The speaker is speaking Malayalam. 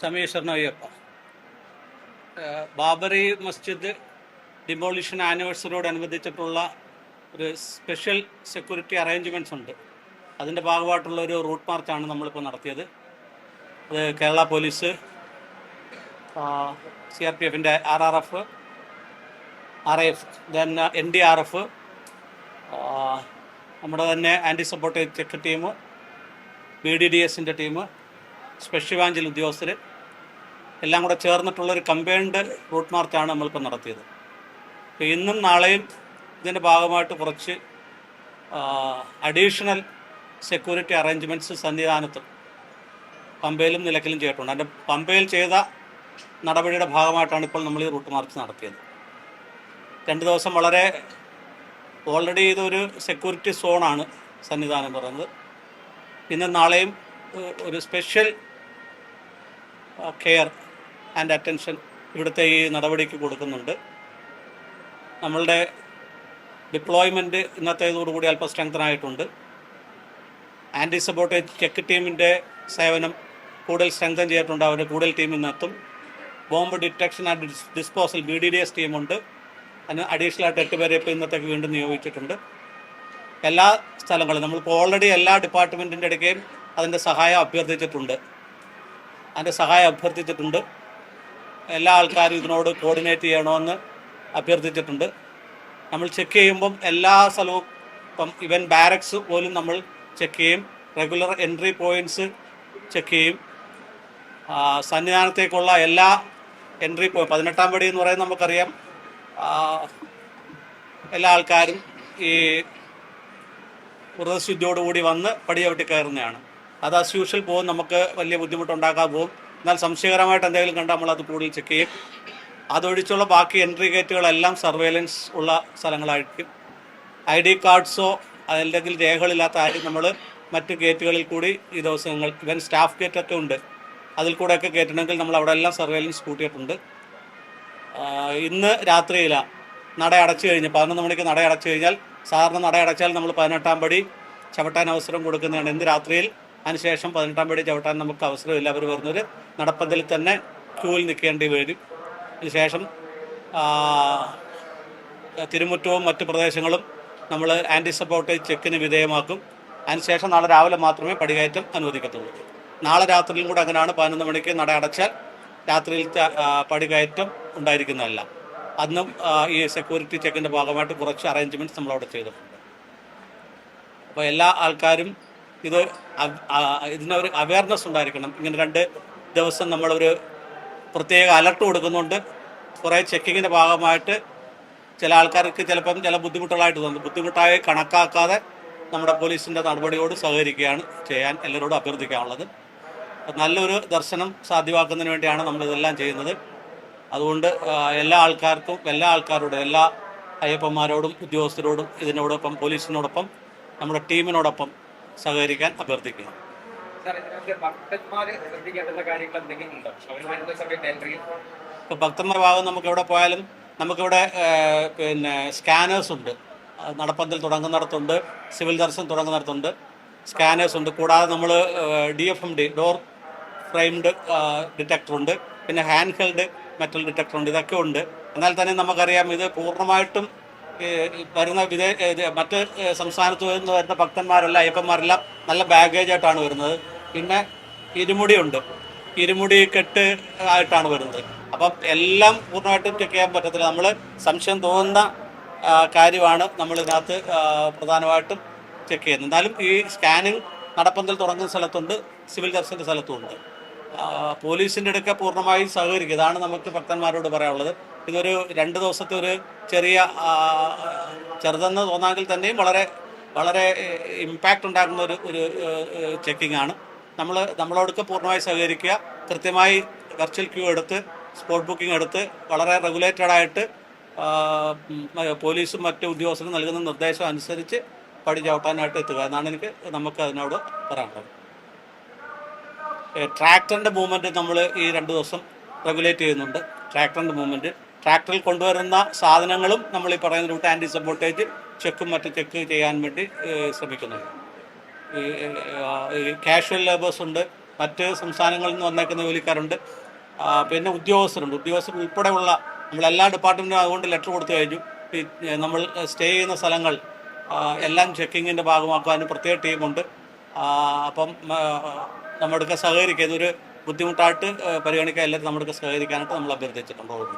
സമീശ്വരൻ അയ്യപ്പ. ബാബറി മസ്ജിദ് ഡിമോളിഷൻ ആനിവേഴ്സറിയോടനുബന്ധിച്ചിട്ടുള്ള ഒരു സ്പെഷ്യൽ സെക്യൂരിറ്റി അറേഞ്ച്മെന്റ്സ് ഉണ്ട്. അതിന്റെ ഭാഗമായിട്ടുള്ള ഒരു റൂട്ട് മാർച്ചാണ് നമ്മളിപ്പോൾ നടത്തിയത്. അത് Kerala police C R P എഫിന്റെ R R F R F then N D R F നമ്മുടെ തന്നെ anti support check team B D D എസിന്റെ ടീം സ്പെഷ്യൽ ബ്രാഞ്ചിൽ ഉദ്യോഗസ്ഥർ എല്ലാം കൂടെ ചേർന്നിട്ടുള്ളൊരു കമ്പൈൻഡ് റൂട്ട് മാർച്ചാണ് നമ്മളിപ്പോൾ നടത്തിയത്. അപ്പോൾ ഇന്നും നാളെയും ഇതിന്റെ ഭാഗമായിട്ട് കുറച്ച് അഡീഷണൽ സെക്യൂരിറ്റി അറേഞ്ച്മെന്റ്സ് സന്നിധാനത്തും പമ്പയിലും നിലക്കിലും ചെയ്തിട്ടുണ്ട്. അതിന്റെ പമ്പയിൽ ചെയ്ത നടപടിയുടെ ഭാഗമായിട്ടാണ് ഇപ്പോൾ നമ്മൾ ഈ റൂട്ട് മാർച്ച് നടത്തിയത്. രണ്ട് ദിവസം വളരെ ഓൾറെഡി ഇതൊരു സെക്യൂരിറ്റി സോണാണ് സന്നിധാനം പറയുന്നത്. പിന്നെ നാളെയും ഒരു സ്പെഷ്യൽ കെയർ ആൻഡ് അറ്റൻഷൻ ഇവിടുത്തെ ഈ നടപടിക്ക് കൊടുക്കുന്നുണ്ട്. നമ്മളുടെ ഡിപ്ലോയ്മെന്റ് ഇന്നത്തേതോടുകൂടി അല്പം സ്ട്രെങ്തനായിട്ടുണ്ട്. ആന്റി സബോട്ടേജ് ചെക്ക് ടീമിന്റെ സേവനം കൂടുതൽ സ്ട്രെങ്തൻ ചെയ്തിട്ടുണ്ട്. അവർ കൂടുതൽ team ഇന്നെത്തും bomb detection and disposal B D D S ടീമുണ്ട്. അതിന് അഡീഷണൽ ആയിട്ട് എട്ട് പേരെ ഇപ്പോൾ ഇന്നത്തേക്ക് വീണ്ടും നിയോഗിച്ചിട്ടുണ്ട്. എല്ലാ സ്ഥലങ്ങളും നമ്മളിപ്പോൾ ഓൾറെഡി എല്ലാ ഡിപ്പാർട്ട്മെന്റിന്റെ ഇടയ്ക്കും അതിന്റെ സഹായം അഭ്യർത്ഥിച്ചിട്ടുണ്ട്. അതിന്റെ സഹായം അഭ്യർത്ഥിച്ചിട്ടുണ്ട്. എല്ലാ ആൾക്കാരും ഇതിനോട് കോർഡിനേറ്റ് ചെയ്യണമെന്ന് അഭ്യർത്ഥിച്ചിട്ടുണ്ട്. നമ്മൾ ചെക്ക് ചെയ്യുമ്പം എല്ലാ സ്ഥലവും ഇപ്പം ഇവൻ ബാരക്സ് പോലും നമ്മൾ ചെക്ക് ചെയ്യും. റെഗുലർ എൻട്രി പോയിന്റ്സ് ചെക്ക് ചെയ്യും. സന്നിധാനത്തേക്കുള്ള എല്ലാ എൻട്രി പോയി പതിനെട്ടാം പടി എന്ന് പറയുന്നത് നമുക്കറിയാം. എല്ലാ ആൾക്കാരും ഈ വ്രതശുദ്ധിയോടുകൂടി വന്ന് പടിയവട്ടി കയറുന്നതാണ്. അത് ആസ് യൂഷ്വൽ പോകും. നമുക്ക് വലിയ ബുദ്ധിമുട്ടുണ്ടാക്കാൻ പോകും. എന്നാൽ സംശയകരമായിട്ട് എന്തെങ്കിലും കണ്ടാൽ നമ്മൾ അത് കൂടുതൽ ചെക്ക് ചെയ്യും. അതൊഴിച്ചുള്ള ബാക്കി എൻട്രി ഗേറ്റുകളെല്ലാം സർവേലൻസ് ഉള്ള സ്ഥലങ്ങളായിരിക്കും. ഐ ഡി കാർഡ്സോ അല്ലെങ്കിൽ രേഖകളില്ലാത്ത ആരും നമ്മൾ മറ്റ് ഗേറ്റുകളിൽ കൂടി ഈ ദിവസങ്ങൾ ഇവൻ സ്റ്റാഫ് ഗേറ്റൊക്കെ ഉണ്ട്. അതിൽ കൂടെയൊക്കെ കയറ്റണമെങ്കിൽ നമ്മൾ അവിടെ എല്ലാം സർവേലൻസ് കൂട്ടിയിട്ടുണ്ട് ഇന്ന് രാത്രിയിലാണ് നട അടച്ചു കഴിഞ്ഞ് പതിനൊന്ന് മണിക്ക് നട അടച്ചു കഴിഞ്ഞാൽ സാറിന് നട അടച്ചാൽ നമ്മൾ പതിനെട്ടാം പടി ചവിട്ടാൻ അവസരം കൊടുക്കുന്നതാണ്. ഇന്ന് രാത്രിയിൽ? അതിനുശേഷം പതിനെട്ടാം പടി ചവിട്ടാൻ നമുക്ക് അവസരമില്ല. അവർ വരുന്നവർ നടപ്പന്തൽ തന്നെ ക്യൂവിൽ നിൽക്കേണ്ടി വരും. അതിനുശേഷം തിരുമുറ്റവും മറ്റ് പ്രദേശങ്ങളും നമ്മൾ ആന്റി സപ്പോർട്ടേജ് ചെക്കിന് വിധേയമാക്കും. അതിനുശേഷം നാളെ രാവിലെ മാത്രമേ പടികയറ്റം അനുവദിക്കത്തുള്ളൂ. നാളെ രാത്രിയിലും കൂടെ അങ്ങനെയാണ് പതിനൊന്ന് മണിക്ക് നട അടച്ചാൽ രാത്രിയിലത്തെ പടികയറ്റം ഉണ്ടായിരിക്കുന്നതല്ല. അന്നും ഈ സെക്യൂരിറ്റി ചെക്കിന്റെ ഭാഗമായിട്ട് കുറച്ച് അറേഞ്ച്മെന്റ്സ് നമ്മളവിടെ ചെയ്തിട്ടുണ്ട്. അപ്പോൾ എല്ലാ ആൾക്കാരും ഇത് ഇതിനൊരു അവയർനെസ് ഉണ്ടായിരിക്കണം. ഇങ്ങനെ രണ്ട് ദിവസം നമ്മളൊരു പ്രത്യേക അലർട്ട് കൊടുക്കുന്നുണ്ട്. കുറേ ചെക്കിങ്ങിന്റെ ഭാഗമായിട്ട് ചില ആൾക്കാർക്ക് ചിലപ്പം ചില ബുദ്ധിമുട്ടുകളായിട്ട് തോന്നും. ബുദ്ധിമുട്ടായി കണക്കാക്കാതെ നമ്മുടെ പോലീസിന്റെ നടപടിയോട് സഹകരിക്കുകയാണ് ചെയ്യാൻ എല്ലാവരോടും അഭ്യർത്ഥിക്കാനുള്ളത്. നല്ലൊരു ദർശനം സാധ്യമാക്കുന്നതിന് വേണ്ടിയാണ് നമ്മളിതെല്ലാം ചെയ്യുന്നത്. അതുകൊണ്ട് എല്ലാ ആൾക്കാർക്കും എല്ലാ ആൾക്കാരോടും എല്ലാ അയ്യപ്പന്മാരോടും ഉദ്യോഗസ്ഥരോടും ഇതിനോടൊപ്പം പോലീസിനോടൊപ്പം നമ്മുടെ ടീമിനോടൊപ്പം സഹകരിക്കാൻ അഭ്യർത്ഥിക്കുന്നു. ഇപ്പോൾ ഭക്തന്മാർ ഭാഗം നമുക്ക് എവിടെ പോയാലും നമുക്കിവിടെ പിന്നെ സ്കാനേഴ്സ് ഉണ്ട്. നടപ്പന്തൽ തുടങ്ങുന്നിടത്തുണ്ട് സിവിൽ ദർശനം തുടങ്ങുന്നിടത്തുണ്ട്. സ്കാനേഴ്സ് ഉണ്ട്. കൂടാതെ നമ്മൾ D F M D door framed detector ഉണ്ട്. പിന്നെ ഹാൻഡ് ഹെൽഡ് മെറ്റൽ ഡിറ്റക്ടർ ഉണ്ട്. ഇതൊക്കെ ഉണ്ട്. എന്നാൽ തന്നെ നമുക്കറിയാം ഇത് പൂർണമായിട്ടും വരുന്ന വിദേ ഇത് മറ്റ് സംസ്ഥാനത്ത് നിന്ന് വരുന്ന ഭക്തന്മാരെല്ലാം അയ്യപ്പന്മാരെല്ലാം നല്ല ബാഗേജ് ആയിട്ടാണ് വരുന്നത്. പിന്നെ ഇരുമുടിയുണ്ട്. ഇരുമുടി കെട്ട് ആയിട്ടാണ് വരുന്നത്. അപ്പം എല്ലാം പൂർണമായിട്ടും ചെക്ക് ചെയ്യാൻ പറ്റത്തില്ല. നമ്മൾ സംശയം തോന്നുന്ന കാര്യമാണ് നമ്മൾ ഇതിനകത്ത് പ്രധാനമായിട്ടും ചെക്ക് ചെയ്യുന്നത്. എന്നാലും ഈ സ്കാനിങ് നടപ്പന്തൽ തുടങ്ങുന്ന സ്ഥലത്തുണ്ട് സിവിൽ ജസ്റ്റിന്റെ സ്ഥലത്തുണ്ട് പോലീസിന്റെ അടുക്ക പൂർണമായും സഹകരിക്കുക ഇതാണ് നമുക്ക് ഭക്തന്മാരോട് പറയാനുള്ളത്. ഇതൊരു രണ്ട് ദിവസത്തെ ഒരു ചെറിയ ചെറുതെന്ന് തോന്നാമെങ്കിൽ തന്നെയും വളരെ വളരെ ഇമ്പാക്റ്റ് ഉണ്ടാക്കുന്ന ഒരു ഒരു ചെക്കിംഗ് ആണ്. നമ്മൾ നമ്മളോടൊക്കെ പൂർണമായി സഹകരിക്കുക. കൃത്യമായി വെർച്വൽ ക്യൂ എടുത്ത് സ്പോട്ട് ബുക്കിംഗ് എടുത്ത് വളരെ റെഗുലേറ്റഡ് ആയിട്ട് പോലീസും മറ്റ് ഉദ്യോഗസ്ഥരും നൽകുന്ന നിർദ്ദേശം അനുസരിച്ച് പടി ചവിട്ടാനായിട്ട് എത്തുക എന്നാണ് എനിക്ക് നമുക്ക് അതിനോട് പറയാനുള്ളത്. ട്രാക്ടറിന്റെ മൂവ്മെന്റ് നമ്മൾ ഈ രണ്ട് ദിവസം റെഗുലേറ്റ് ചെയ്യുന്നുണ്ട്. ട്രാക്ടറിന്റെ മൂവ്മെന്റ് ട്രാക്ടറിൽ കൊണ്ടുവരുന്ന സാധനങ്ങളും നമ്മൾ ഈ പറയുന്ന റൂട്ട് ആന്റി സപ്പോർട്ടേജ് ചെക്കും മറ്റും ചെക്ക് ചെയ്യാൻ വേണ്ടി ശ്രമിക്കുന്നുണ്ട്. ഈ കാഷ്വൽ ലേബേഴ്സ് ഉണ്ട് മറ്റ് സംസ്ഥാനങ്ങളിൽ നിന്ന് വന്നേക്കുന്ന ജോലിക്കാരുണ്ട്. പിന്നെ ഉദ്യോഗസ്ഥരുണ്ട്. ഉദ്യോഗസ്ഥർ ഉൾപ്പെടെയുള്ള നമ്മൾ എല്ലാ ഡിപ്പാർട്ട്മെന്റും അതുകൊണ്ട് ലെറ്റർ കൊടുത്തു കഴിഞ്ഞു. നമ്മൾ സ്റ്റേ ചെയ്യുന്ന സ്ഥലങ്ങൾ എല്ലാം ചെക്കിങ്ങിന്റെ ഭാഗമാക്കാനും പ്രത്യേക ടീമുണ്ട് അപ്പം നമ്മുടെ സഹകരിക്കുക ഇതൊരു ബുദ്ധിമുട്ടായിട്ട് പരിഗണിക്കാൻ എല്ലാവരും നമ്മുടെ സഹകരിക്കാനായിട്ട് നമ്മൾ അഭ്യർത്ഥിച്ചിട്ടുണ്ട്.